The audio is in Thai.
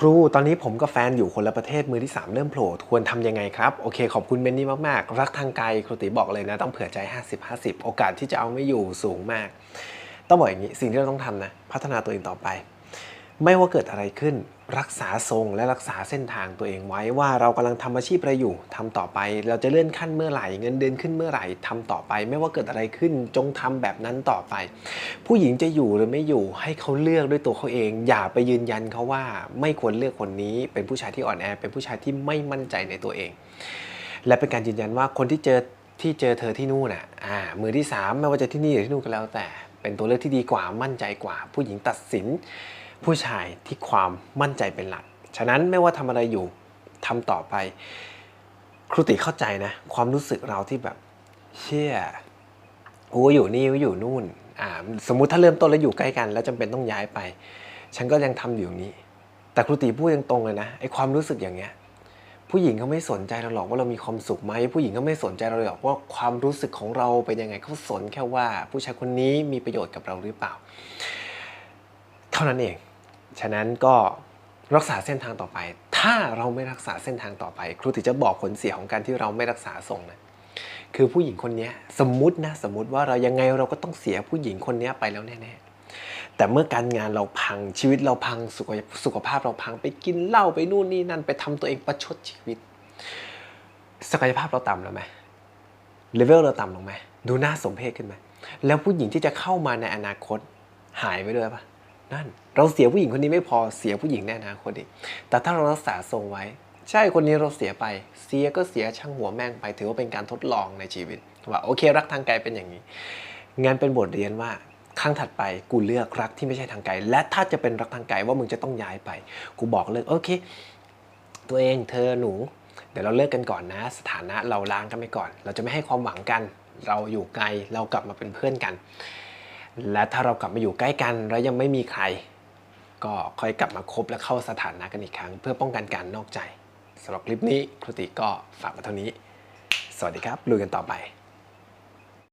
ครูตอนนี้ผมกับแฟนอยู่คนละประเทศมือที่ 3 เริ่มโผล่ควรทำยังไงครับ โอเค ขอบคุณเบนนี่มาก ๆ รักทางไกลครูติบอกเลยนะ ต้องเผื่อใจ 50-50 โอกาสที่จะเอาไม่อยู่สูงมาก ต้องบอกอย่างนี้ สิ่งที่เราต้องทำนะ พัฒนาตัวเองต่อไป ไม่ว่าเกิดอะไรขึ้น รักษาทรงและรักษาเส้นทางตัวเองไว้ว่าเรากำลังทำอาชีพอะไรอยู่ทำต่อไป เราจะเลื่อนขั้นเมื่อไหร่เงินเดือนขึ้นเมื่อไหร่ทำต่อไป ไม่ว่าเกิดอะไรขึ้นจงทำแบบนั้นต่อไป ผู้หญิงจะอยู่หรือไม่อยู่ให้เขาเลือกด้วยตัวเขาเอง อย่าไปยืนยันเขาว่าไม่ควรเลือกคนนี้ เป็นผู้ชายที่อ่อนแอ เป็นผู้ชายที่ไม่มั่นใจในตัวเอง และเป็นการยืนยันว่าคนที่เจอที่เจอเธอที่นู่นน่ะอ่ามือที่สามไม่ว่าจะที่นี่หรือที่นู่นก็แล้วแต่ เป็นตัวเลือกที่ดีกว่ามั่นใจกว่า ผู้หญิงตัดสิน ผู้ชายที่ความมั่นใจเป็นหลัก ฉะนั้นไม่ว่าทำอะไรอยู่ทำต่อไป ครูติเข้าใจนะ ความรู้สึกเราที่แบบเชี่ยกูก็อยู่นี่กูอยู่นู่นอ่าสมมุติถ้าเริ่มต้นแล้วอยู่ใกล้กัน แล้วจำเป็นต้องย้ายไป ฉันก็ยังทำอยู่อย่างนี้ แต่ครูติพูดตรงเลยนะไอความรู้สึกอย่างเงี้ยผู้หญิงเขาไม่สนใจเราหรอกว่าเรามีความสุขไหมผู้หญิงเขาไม่สนใจเราหรอกว่าความรู้สึกของเราเป็นยังไงเขาสนแค่ว่า ผู้ชายคนนี้มีประโยชน์กับเราหรือเปล่า เท่านั้นเอง ฉะนั้นก็รักษาเส้นทางต่อไป ถ้าเราไม่รักษาเส้นทางต่อไป ครูติจะบอกผลเสียของการที่เราไม่รักษาทรงนะคือผู้หญิงคนนี้สมมตินะสมมติว่าเรายังไงเราก็ต้องเสียผู้หญิงคนนี้ไปแล้วแน่ๆแต่เมื่อการงานเราพังชีวิตเราพังสุขสุขภาพเราพังไปกินเหล้าไปนู่นนี่นั่นไปทำตัวเองประชดชีวิต ศักยภาพเราต่ำแล้วไหมเลเวลเราต่ำลงไหมดูน่าสมเพชขึ้นไหมแล้วผู้หญิงที่จะเข้ามาในอนาคตหายไปด้วยปะ นั่นเราเสียผู้หญิงคนนี้ไม่พอเสียผู้หญิงในอนาคตอีกแต่ถ้าเรารักษาทรงไว้ ใช่คนนี้เราเสียไป เสียก็เสียช่างหัวแม่งไป ถือว่าเป็นการทดลองในชีวิต ว่าโอเค รักทางไกลเป็นอย่างนี้งานเป็นบทเรียนว่าครั้งถัดไปกูเลือกรักที่ไม่ใช่ทางไกล และถ้าจะเป็นรักทางไกลว่ามึงจะต้องย้ายไป กูบอกเลยโอเค ตัวเองเธอหนู เดี๋ยวเราเลิกกันก่อนนะ สถานะเราล้างกันไปก่อน เราจะไม่ให้ความหวังกัน เราอยู่ไกลเรากลับมาเป็นเพื่อนกัน และถ้าเรากลับมาอยู่ใกล้กันแล้วยังไม่มีใคร ก็ค่อยกลับมาคบและเข้าสถานะกันอีกครั้ง เพื่อป้องกันการนอกใจสำหรับคลิปนี้ครูติก็ฝากไว้เท่านี้ สวัสดีครับลุยกันต่อไป